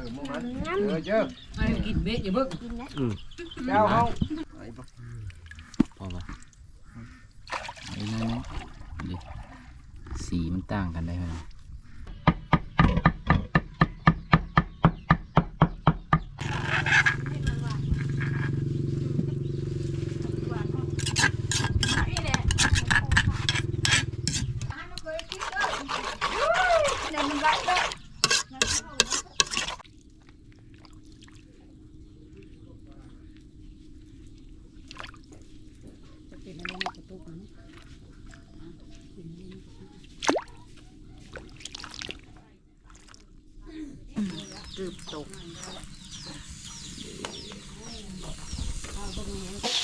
อมึงนั้นเออเจ้าให้กินเบะอย่าเบิ่งเจ้าเฮาพอปะไอ้นั่นนะดิสีมันต่างกันได้ไหม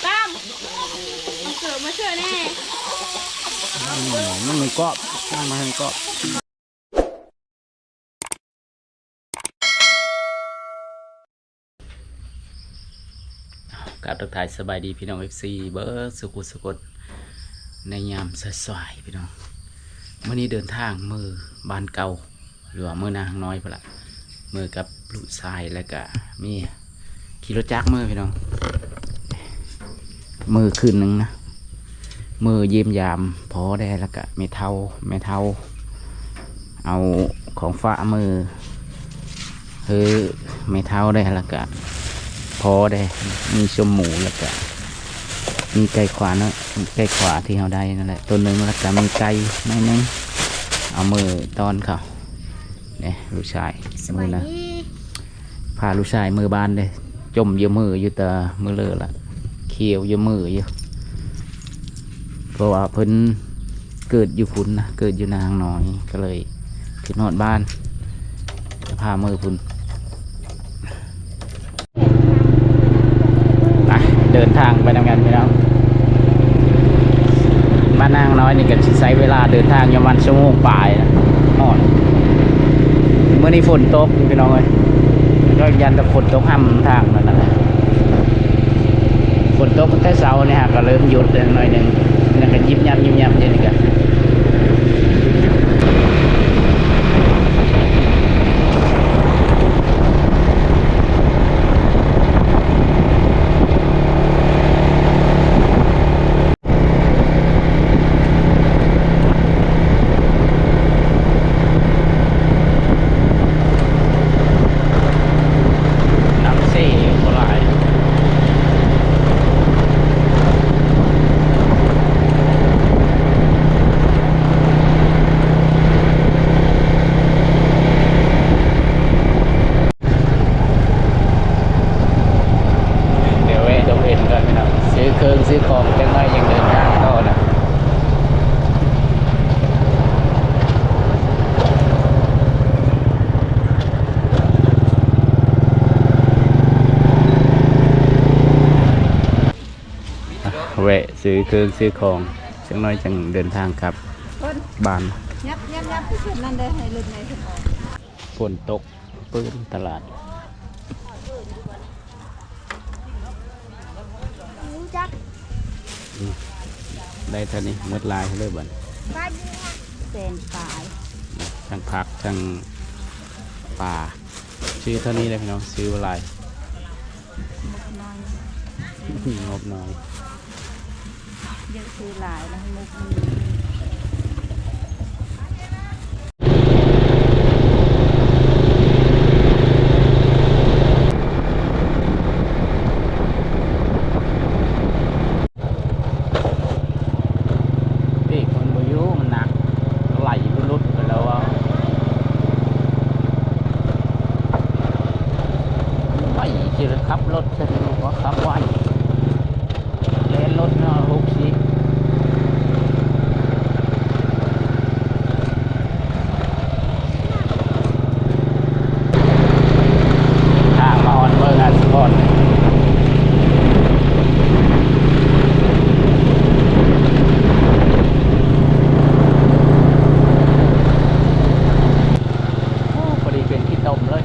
ตั้มเอาเสือมาเชื่อแน่มันมีกรอบมันมาให้กรอบกราบทักทายสบายดีพี่น้องเอฟซีเบอร์สุกุสกุลในยามสวยพี่น้องเมื่อนี้เดินทางมือบ้านเก่าหรือว่ามือนางน้อยพนละ มือกับลูกชายแล้วก็มีขี่รถจักรมือพี่น้อง มือคืนหนึ่งนะมือเยี่ยมยามพอได้แล้วก็ไม่เท่าไม่เท่า เอาของฝ้ามือเฮ้อไม่เท่าได้แล้วก็พอได้มีชมหมูแล้วก็มีไก่ขวาเนะไก่ขวาที่เราได้นั่นแหละตัวหนึ่งแล้วก็มีไก่หน่นึงเอามือตอนเขา เนี่ยลูกชายมือนะพาลูกชายมือบานเลยจมอยู่มืออยู่แต่มือเลอะละเขียวอยู่มืออยู่เพราะว่าเพิ่นเกิดอยู่พุ่นนะเกิดอยู่นางน้อยก็เลยขึ้นหอดบ้านจะพามือพุ่นไปเดินทางไปทำงานพี่น้องบ้านนางน้อยนี่ก็สิใช้เวลาเดินทางประมาณชั่วโมงปลายนะหอดเมื่อนี้ฝนตกพี่น้องเลยก็ยันแต่ฝนตกห้ำทางนั่นแหละฝนตกแต่เช้าเนี่ยฮะก็เริ่มหยุดหน่อยหนึ่งนั่นก็ยิบยับยิบยับเช่นกันำเสียโบราณ เดี๋ยวแวะตรงเอ็นก่อนพี่น้องซื้อเครื่องซื้อของจังไรยังเดินทางต่อนะอ่ะแวะซื้อเครื่องซื้อของจังน้อยจังเดินทางครับต้นบ้านยับยับยับที่สุดนั่นได้ให้รุ่นไหนถึงออกฝนตกปื้นตลาดรู้จักได้เท่านี้หมดลายให้เลยบ่นบ้านเซนปลายทั้งพักทั้งป่าซื้อเท่านี้เลยพี่น้องซื้ออะไรมุกน้อยงบน้อยเยังคือหลายนะมุกมีคนบอยุมันหนักไหลรุดๆไปแล้วว่าไหวจะขับรถจะรู้ว่าขับไหวเล่นรถเนาะหกสิบทางมาฮอนเมืองอันสกอนโอ้พอดีเป็นที่ต้มเลย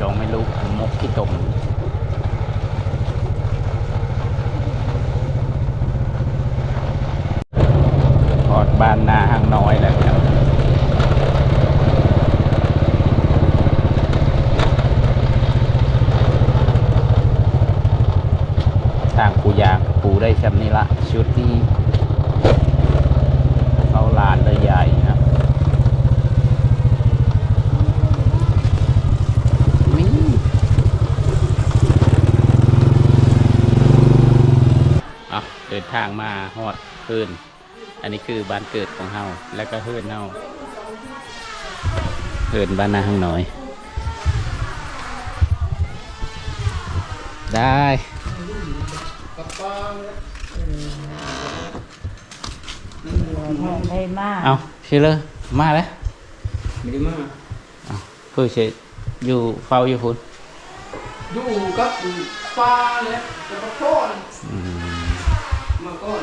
สองไม่ลูกมกขี้ตมพอดบ้านนาห่างน้อยแล้วครับทาง ปูยางปูได้ชำนี้ละชุดที่เขาลานเลยใหญ่ครับนี่เอาเดินทางมาฮอดเฮือนอันนี้คือบ้านเกิดของเฮาแล้วก็เฮือนเฮาเฮือนบ้านนาข้างหน่อย ได้ ได้มากเอาชื่อเลยมาแล้วไม่ได้มาเพื่อจะอยู่เฝ้าอยู่คุณอยู่กับฟ้าเลยจะมาโค่นมาก่อน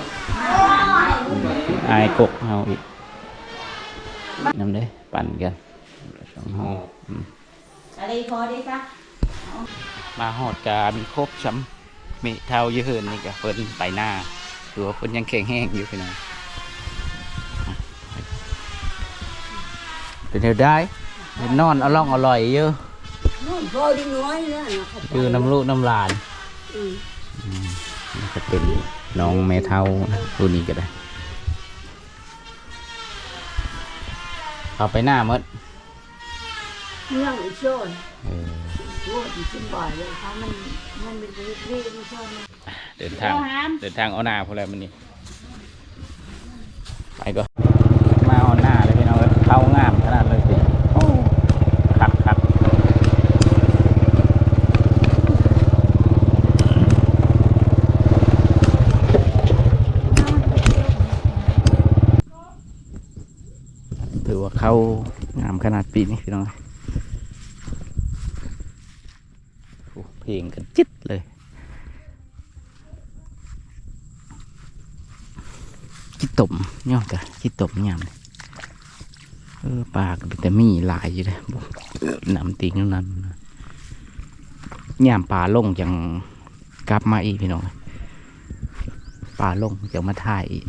ไอายกกเฮาอีกน้ำได้ปั่นกันสองห้องอะไรพอได้ะมาหอดการครบช้ำ มีเท่าเยอะเฮินนี่ก็เพิ่นไปหน้าถือว่าเพิ่นยังแข็งแห้งอยู่พี่น้องเป็นเท่าได้เห็นนอนเอาล่องอร่อยเยอะนู่นพอดีน้อยนะนะเขาคือน้ำลูกน้ำหลานอืมนี่ก็เป็นน้องแม่เท่านะรุ่นนี้ก็ได้เอาไปหน้าหมดนั่งอีกโซนเออโอ้ดีสบายเลยค่ะมันมัน เป็นเรื่องเรื่องอีกโซนนะเดินทาง เดินทางเอาหน้าพวกอะไรมันนี่ไปก็มาเอาหน้าเลยพี่น้องเอ้ยเข้างามขนาดเลยสิโอ้คักคักถือว่าเข้างามขนาดปีนี้พี่น้องเอ้ยโอ้เพลงกันจิตเลย ขี้ตมย่อมกะขี้ ตมยามเออปาก็เป็นแต่มีหลายอยู่เลยบ่เออนำติงนั้นนะยามปลาลงจังกลับมาอีกพี่น้องปลาลงจังมาถ่ายอีก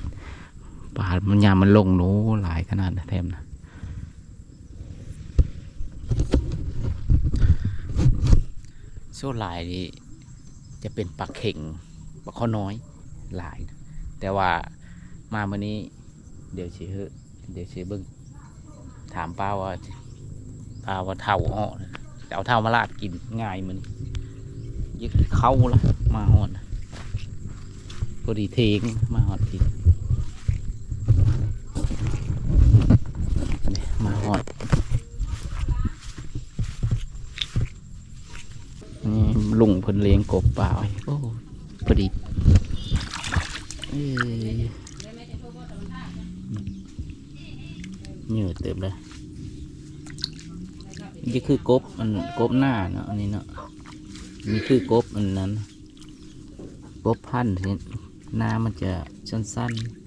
ปลามันยามมันลงโน้หลายขนาดนะแทมนะโซ่หลายนี่จะเป็นปลาเข่งปลาข้อน้อยหลายนะแต่ว่ามาวันนี้ เดี๋ยวสิเฮอะเดี๋ยวสิเบิ่งถามป้าว่าป้าว่าเท่าอ้อนะจะเอาเท่ามาลาดกินง่ายมันยึดเข้าละมาหอนะพอดีเทงมาหอดกินมาหอดนี่ลุงเพิ่นเลี้ยงกบเปล่าโอ้พอดีเอ้ย เต็มเลยนี่คือกบมันกบหน้าเนาะอันนี้เนาะนี่คือกบอันนั้นกบพันธุ์หน้ามันจะสั้นๆ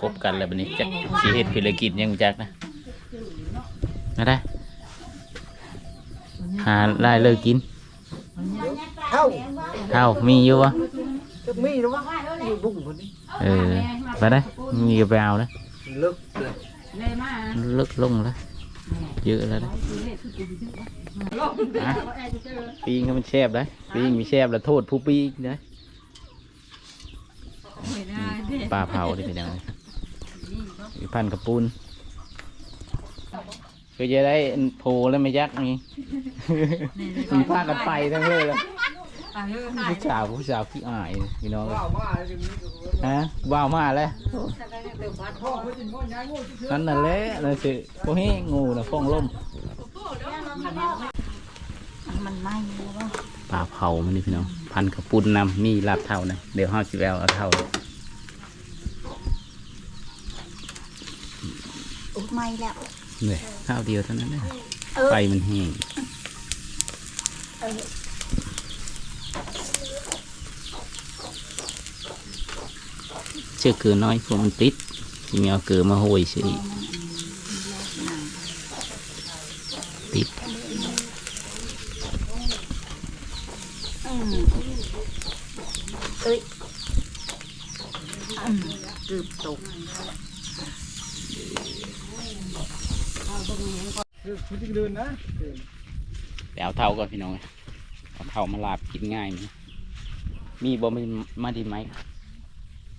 คบกันแล้วบันนี้จักสีเฮ็ดภารกิจยังบ่จักนะนะได้หาได้เลิกกินเท่าเท่ามีอยู่วะจะมีหรือวะอยู่บุ้งคนนี้เออไปได้มีก็ไปเอาเลยเลิกเลยเลิกลงแล้วเยอะแล้วนะอะปีงก็มันแซบได้ปีงมีแซบแล้วโทษผู้ปีงนะ ปลาเผาได้เป็นยังไงมีพันกระปุนก็จะได้โผล่แล้วไม่ยักนี่มีผ้ากันไปทั้งเลยแล้วผู้สาวผู้สาวขี้อายพี่น้องว้าวมาเลยมีฮะว้าวมาแล้วพ่อเขาจินพ่อย้ายงูชื่อนั่นน่ะแหละนั่นสิพวกนี้งูนะฟ้องล่มมันไหม้แล้วว่าปลาเผามันนี่พี่น้องพันกระปุนนำมีลาบเท่านะเดี๋ยวห้าสิบแววเอาเท่าอุ๊ย ไหม้แล้วเนี่ยข้าวเดียวเท่านั้นนะเออไฟมันแห้งเชื่อเกลือน้อยพวกมันติดที่มีเอาเกลือมาโหยสิติด อืมเอ้ยอืมเกือบตก คือคุณจะเดินนะ ไป เอาเท่าก่อนพี่น้องเอาเท่ามาลาบกินง่ายมั้ยมีบ่มีมาดีไหม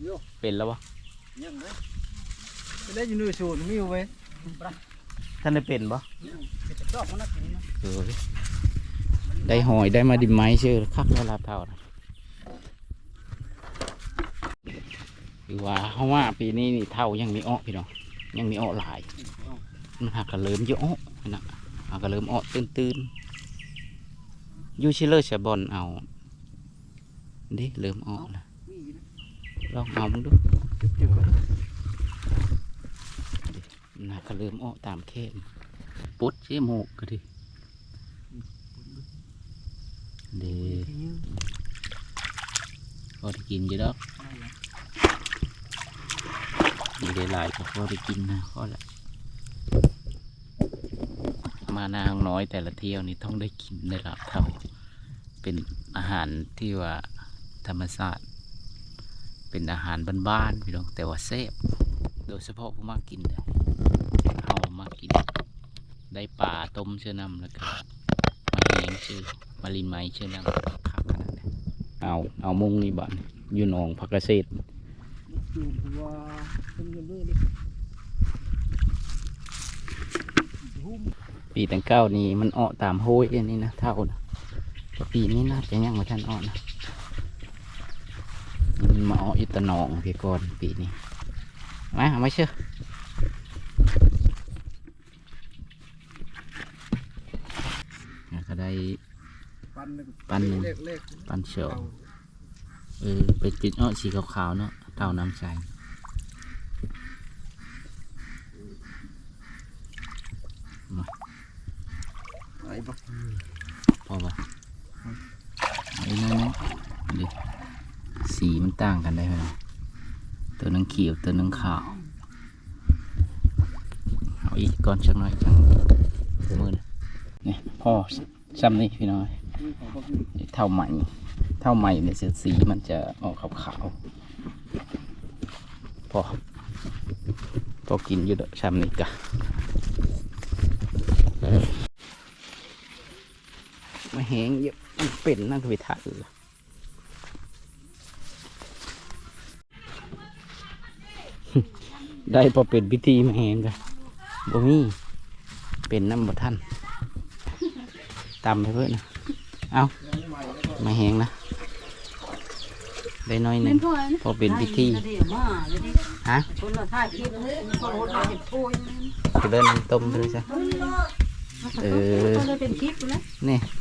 โย่เป็นแล้ววะยังไงจะได้ยินดูสูตรมีอยู่เว้ยท่านได้เป็นบ่ชอบมันนักกินนะเออได้หอยได้มาดิมไม้ชื่อคักแล้วลาบเท่านะคือว่าเพราะว่าปีนี้นี่เท่ายังมีอ้อพี่น้องยังมีอ้อหลายมันหักกระเลิมเยอะอ้อนะหักกระเลิมอ้อตื่นตื่นๆอ ยูชิเลอร์ชะบอลเอาดิเริ่มอ้อแล้วลองเอามึงดูนหักกระเลิมอ้อตามเข้มปุ๊ดเชี่ยโมกก็ดิเดพอได้กินอยู่ดอกมีได้หลายก็พอได้กินนะพอละ มานางน้อยแต่ละเที่ยวนี่ต้องได้กินได้รับเท่า เป็นอาหารที่ว่าธรรมชาติเป็นอาหารบ้านๆพี่น้องแต่ว่าแซ่บโดยเฉพาะผู้มากกินเลยเอามากกิน ได้ปลาต้มเชื่อน้ำแล้วก็มาแหงชื่อมาลินไม้เชื่อน้ำคักขนาดนี้เอาเอามุ้งนี่บ้านอยู่นองพักเกษตรอยู่ว่าเป็นเงินด้วยดิ ปีตังเก้านี่มันออกตามโห้ยอันนี้นะเท่านะแต่ปีนี้น่าจะยังไม่ทันออกนะมันมาออกอิตาหนองพี่ก่อนปีนี้มาเอาไม่เชื่อแล้วก็ได้ปันปันหนึ่งเลขเลขปันเชียวเออเป็นเป็นอ้อสีขาวๆเนาะเท่าน้ำใส ไหนบอกพอปะไอ้นั่นนะดิสีมันต่างกันได้ไหมตัวนึงเขียวตัวนึงขาวเอาอีกก้อนชักหน่อยจังมือนะนี่พ่อซ้ำนี่พี่น้อยเท่าใหม่เท่าใหม่เนี่ยสีมันจะออกขาวๆพอพอกินอยู่เด้อซ้ำนี่กะมา แหงเยอะมันเป็นนั่นคือไปถ่ายเลยได้พอเป็นพิธีมาแหงกันบ่มีเป็นน้ำบ่ท่านตำไปเพื่อนนะเอามาแหงนะได้น้อยหนึ่งพอเป็นพิธีเดี๋ยวมาเลยดิฮะคนละท่าคิดคนละเห็นพูดจะเดินน้ำต้มด้วยซะเออก็เลยเป็นคลิปนะนี่ยาดอกเหรอได้เลยชื่อโอ้ยละไม้ต้มเดี๋ย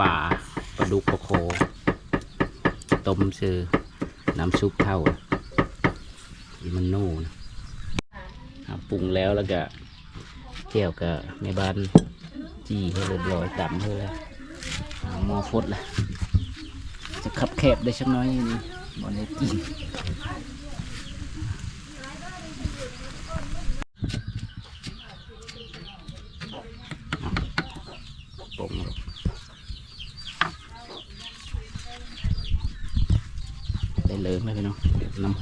ป่าปลาดุกปลาโค ต้มซื้อน้ำซุปเท่าอีมันนู่นะปรุงแล้วแล้วก็เจียวกับแม่บ้านจีให้เรียบร้อยตำให้แล้วอ่าหมอฟดละจะขับแคบได้สักน้อยนี่บอได้กินปรุงได้เลยไหมพี่น้องเ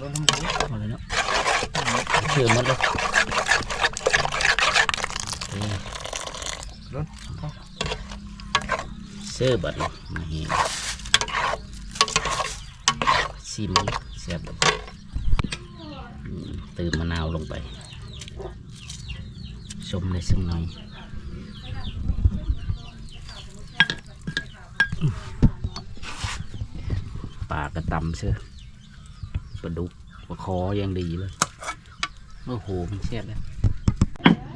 ล้วมีคนเอาอีนี้นะเอาตอนนี้ยังมีคนเอาจริงเอาแต่มันมาเห็นรุ่นไหมมาบนใส่น้ำฮ้อนเลยได้อพี่น้องเนาเลยได้อเชื่อปะรุ่นเลยเนาะเชื่อหมดเลยนี่รุ่นเสื้อบัดเลยมาเห็นซิมแซ่บบัดอืมเติมมะนาวลงไปชมเลยสักหน่อยปลากระตำเชื่อ ปลาดุกปลาคออย่างดีเลย โอ้โห มันแซ่บเลย ๆ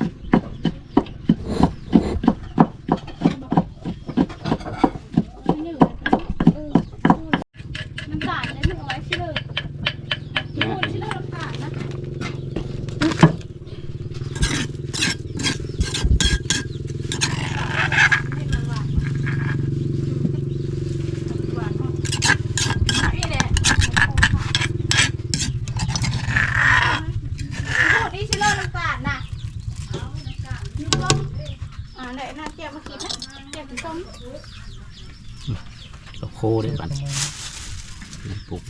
น้ำตาลได้หนึ่งร้อยชิลเลยพูดชิลเลยน้ำตาลนะ นี่แหละพูดนี่ชิลเลยน้ำตาลน่ะ น้ำส้มอ่าไหนน่าเจียวมาคิดนะเจียวน้ำส้มปลาโคได้ปันน้ำปุก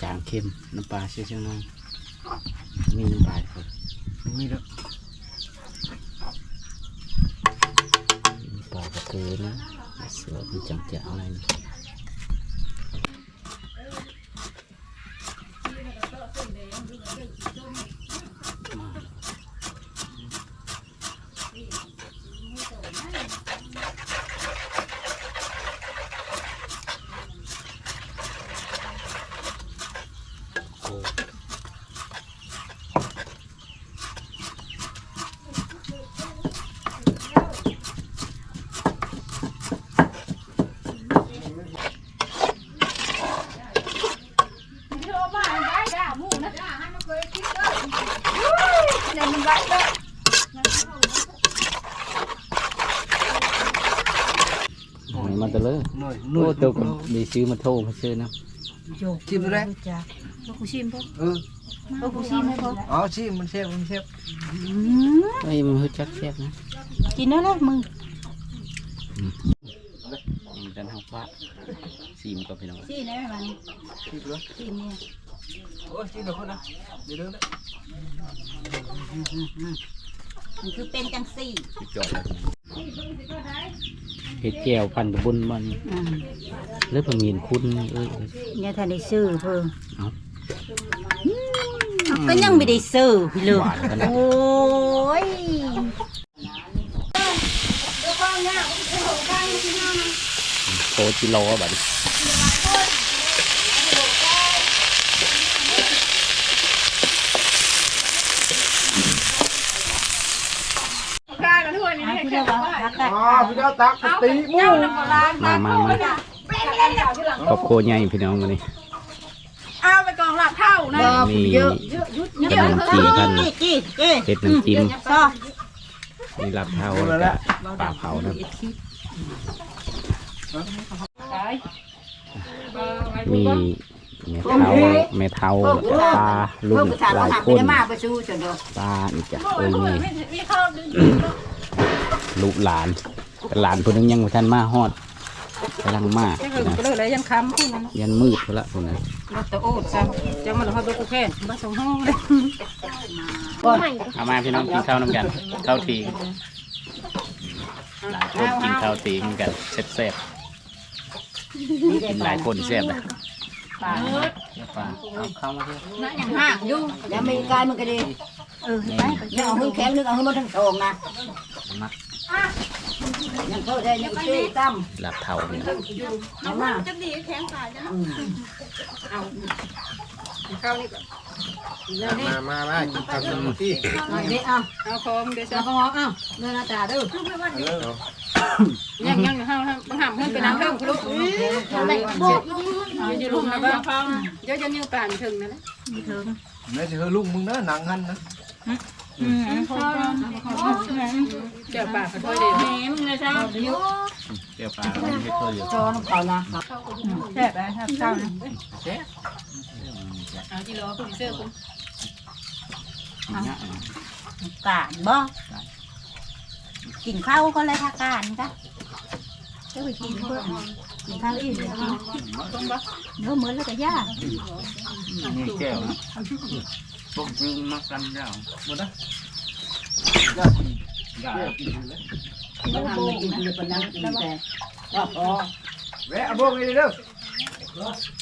จางเข้มน้ำปลาเชื่อจังหน่อยมีน้ำปลาครับมีแล้วน้ำปลากระเทือนะเสือมันจังจะอะไรนี่มาแล้วโอ้ เดี๋ยวมาได้ด่าหมูนะด่าให้มันเคยคิดเลยเดี๋ยวมันไว้เลย หอย มาตะเลยหน่อยหโอ้น่อยตัวก็ได้ซื้อมาโทรมาซื้อนะ ชิมดูเลยพว กกูชิมพวกเออพวกกูชิมให้พวกอ๋อชิมมันเชฟมันเชฟเฮ้ยมันฮึดจักแซ่บนะกินแล้วแหละมึงยังดันเฮาปะซีมก็ไปน้องชิมได้ไหมมันชิมเลยชิมเนี่ยโอ้ชิมเดี๋ยวคนนะเดี๋ยวเดี๋ยวนะมันคือเป็นจังสี่สุดยอดเลยเฮ็ดแก้วพันกระบุญมันเลือดมีนคุณเอ้ยเนี่ยท่านได้ซื้อเพิ่มเอ้า ก็ยังไม่ได้ซื้อพี่ลูกหวานขนาดโอ้ยโคจิโร่บัดนี้กากันทุกวันนี้อะเนี่ยพี่แค่เจ้าว่าว่าพักกันอ๋อพี่เจ้าตักตีหมูเจ้าน้ำปลามามามาครอบครัวใหญ่พี่น้องวันนี้ เอาไปกองหลับเท่า นะมีเยอะขนมจีนกันจี้จี้จี้เฮ็ดน้ำจิ้มซอมีลาบเท้าแล้วก็ปลาเผานะมีแม่เท้าแม่เท้าแล้วก็ปลาลุงหลายคนมาประชูจนเด้อปลาอีกจ้ะเอ้ยมีมีข้าวดึงลูกหลานแต่หลานคนนึงยังไม่ทันมาฮอด กำลังมากยังเออก็เลยยังค้ำขึ้นนั่นยันมืดไปละคนนั้นรถตะโอดซ้ำจังมันเขาดูกูแค่บ้าสองห้องเลยเอามาพี่น้องกินข้าวน้ำกันข้าวทีหลายคนกินข้าวทีเหมือนกันแซ่บๆกินหลายคนแซ่บเลยปลาปลาเอาเข้ามาเถอะนั่นยังห่างอยู่แล้วมีกายมันก็ดีเออนี่ยังเอาขึ้นแข็งนึกเอาขึ้นมาทั้งสองนะมา ยังเข้าได้ยังตีตั้มหลับเท่านี่เอามาจะดีแข็งตายจ้ะเอาเข้านี่ก่อนมามามากินข้าวสมุที่เอาดิเอาเอาของเดี๋ยวจะเอาของเอาเนื้อหน้าตาดูยังยังห้ามห้ามห้ามเพิ่นไปน้ำเพิ่มคุณลูกอะไรบอกยืนยืนลุมนะบ้างเดี๋ยวจะยืนป่านถึงนั่นแหละแม่จะเฮอลุงมึงนะหนังหันนะ เจ้าป่าเขาช่วยเดี๋ยวนี้มึงนะเจ้าเกี่ยวปลาไม่เคยอยู่จอน้ำเขานะแซ่บเลยครับเจ้านะเอาที่รอคุณเสื้อคุณกาดบ่กินข้าวก็เลยทากการกะจะไปกินเพื่อนกินข้าวอีกกินต้องบ่เนื้อเหมือนแล้วก็ยากนี่แก้วนะ พวกมึงมากันยาวหมดนะมันทำไม่กินเลยปนนั้นกินแต่ก็พอแวะเอาบ่วงไปเลยเด้อ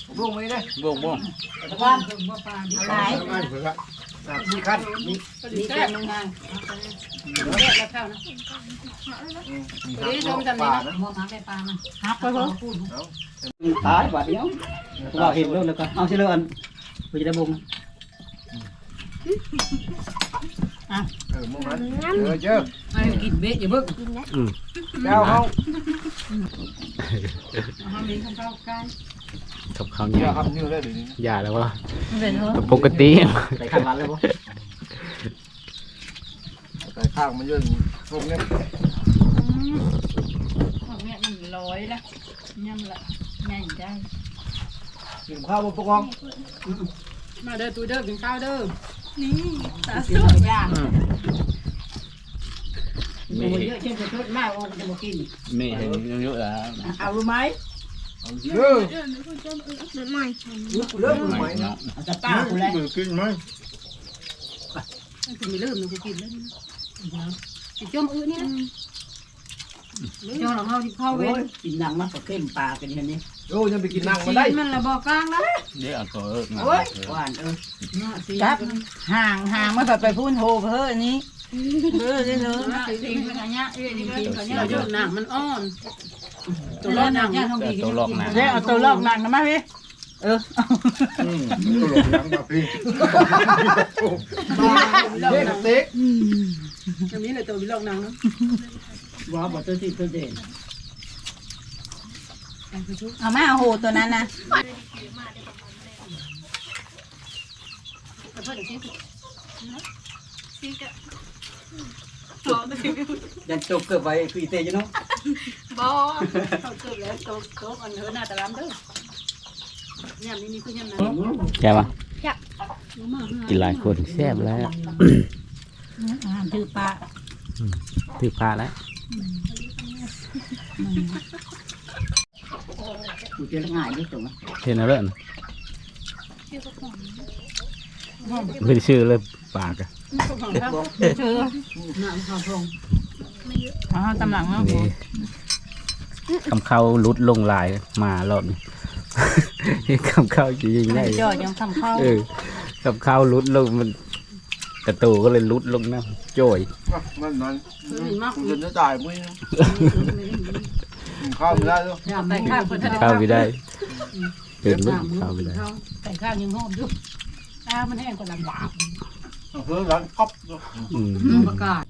เอาบ่วงไปเลยบ่งบ่งตะวันหลายไม่เผื่อสามสี่ขั้นมีแต่มึงไงแซ่บแล้วเข้านะป่านะมองหาแม่ปลามันฮับไปเพิ่มตายบาดเดียวเราเห็นแล้วแล้วก็เอาเชื่ออันไปจะได้บุง เออมึงนั้นเออเจ้าไอ้กินเบ็ดอย่าเบิ่งเจ้าเขาห้ามมีข้าวใกล้กับข้าวเหนีเจ้ายวทำนิ้วได้หรืออย่าแล้ววะเป็นเหรอปกติใส่ข้างร้านเลยบ่แต่ข้างมันเยอะพวกนี้เนี่ยมันลอยละยังละง่ายได้ กินข้าวบนปกองมาเด้อตูเด้อกินข้าวเด้อ นี่ตากินสุดย่างไม่โอ้ยเยอะเช่นจะชดมากโอ้จะมากินไม่เห็นเยอะแล้วเอารู้ไหมเด้อเริ่มใหม่เนาะเอาจะป้ากูแล้วมือกินไหมคุณไม่เริ่มเลยกูกินแล้วนะกินจมอื้อนี่นะเจ้าหลังเขาที่เข้าเว้ยกินหนังมันก็เข้มปลากันอย่างนี้ โอ้ยังไปกินนั่งมากิได้นมันละบอกกลางแล้วเดี๋ยวเอาตัวเอิกมาโอ้ยหวานเออจับห่างห่างไม่ไปพูนโหเพื่ออันนี้เพื่อได้เลยกินขยะเอ้ยกินขยะเยอะหนังมันอ่อนตัวร้อนหนังย่างทองดีตัวลอกหนาเดี๋ยวเอาตัวลอกหนังนะมาพี่เออตัวหลงยังแบบนี้เด็กเต็กอันนี้เลยตัววิลอกหนังเนาะว่าบ่ตัวที่ตัวเด่น เอามาเอาโหตัวนั้นนะยันจบเกิดไว้คือเตยอยู่เนาะบ่เขาเกิดแล้วโตโตอันเธอหน้าตะลำเด้อยำนี่นี่คือยำนั้นใช่ปะกินหลายคนแซ่บแล้วถือปลาถือพาแล้ว กูจะง่ายที่สุดเห็นอะไรนะไม่ได้ชื่อเลยปากอะถือน้ำข้าวพงเอตำหลังเนาะนี่คำเข้าลุดลงลายมารอบนี้คำเข้าจริงๆได้จอดยังทำเข้าเออคำเข้าลุดลงมันกระตูก็เลยลุดลงน้ำโจยมันมันกูจะได้จ่ายมึง ข้าวไม่ได้ด้วยย่างไปไปข้าข้าววคนทันเข้าไม่ได้เดินลุกเข้าไม่ได้ใส่ข้าวยังหอมอยู่ข้าวมันแห้งกว่าลำบากเฮ้ยร้านก๊อปอืมประกาศ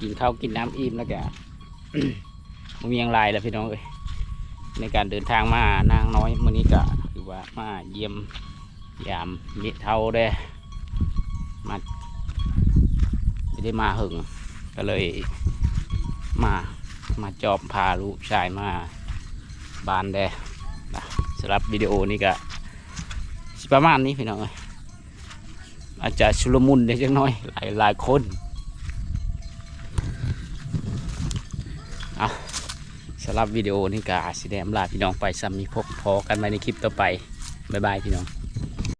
กินข้าวกินน้ำอิ่มแล้วแกมันมีอย่างไรแล้วพี่น้องเอ้ยในการเดินทางมานางน้อยมื่อนี้ก็คือว่ามาเยี่ยม ยามมิเท่าได้มาไม่ได้มาหึงก็เลยมามาจอบพาลูกชายมาบ้านได้นะสำหรับวิดีโอนี้ก็ประมาณนี้พี่น้องเอ้ยอาจจะชุลมุนเล็กน้อยหลายหลายคนเอาสำหรับวิดีโอนี้ก็สิแดมลาพี่น้องไปซ้ำมีพบพอกันใหม่ในคลิปต่อไป บ๊ายบายพี่น้อง